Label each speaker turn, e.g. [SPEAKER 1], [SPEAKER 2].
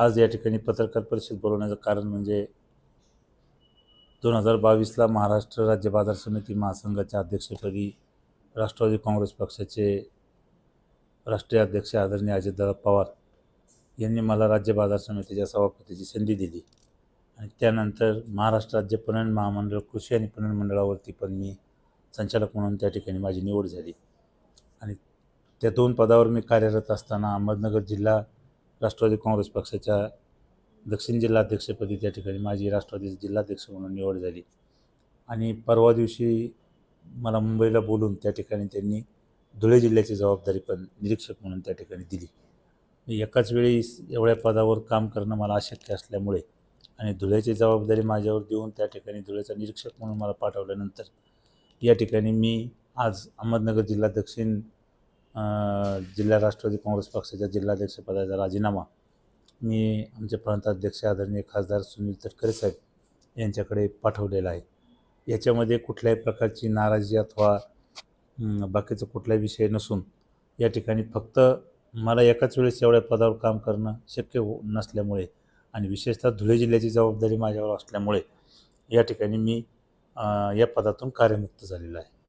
[SPEAKER 1] आज या ठिकाणी पत्रकार परिषद बोलवण्याचं कारण म्हणजे दोन हजार बावीसला महाराष्ट्र राज्य बाजार समिती महासंघाच्या अध्यक्षपदी राष्ट्रवादी काँग्रेस पक्षाचे राष्ट्रीय अध्यक्ष आदरणीय अजितदादा पवार यांनी मला राज्य बाजार समितीच्या सभापतीची संधी दिली. आणि त्यानंतर महाराष्ट्र राज्य पणन महामंडळ कृषी आणि पणन मंडळावरती पण मी संचालक म्हणून त्या ठिकाणी माझी निवड झाली. आणि त्या दोन पदावर मी कार्यरत असताना अहमदनगर जिल्हा राष्ट्रवादी काँग्रेस पक्षाच्या दक्षिण जिल्हाध्यक्षपदी त्या ठिकाणी माझी राष्ट्रवादी जिल्हाध्यक्ष म्हणून निवड झाली. आणि परवा दिवशी मला मुंबईला बोलून त्या ठिकाणी त्यांनी धुळे जिल्ह्याची जबाबदारी पण निरीक्षक म्हणून त्या ठिकाणी दिली. एकाच वेळी एवढ्या पदावर काम करणं मला अशक्य असल्यामुळे आणि धुळ्याची जबाबदारी माझ्यावर देऊन त्या ठिकाणी धुळ्याचा निरीक्षक म्हणून मला पाठवल्यानंतर या ठिकाणी मी आज अहमदनगर जिल्हा दक्षिण जिल्हा राष्ट्रवादी काँग्रेस पक्षाच्या जिल्हाध्यक्षपदाचा राजीनामा मी आमचे प्रांताध्यक्ष आदरणीय खासदार सुनील तटकरे साहेब यांच्याकडे पाठवलेला आहे. याच्यामध्ये कुठल्याही प्रकारची नाराजी अथवा बाकीचा कुठलाही विषय नसून या ठिकाणी फक्त मला एकाच वेळेस एवढ्या पदावर काम करणं शक्य हो नसल्यामुळे आणि विशेषतः धुळे जिल्ह्याची जबाबदारी माझ्यावर असल्यामुळे या ठिकाणी मी या पदातून कार्यमुक्त झालेलो आहे.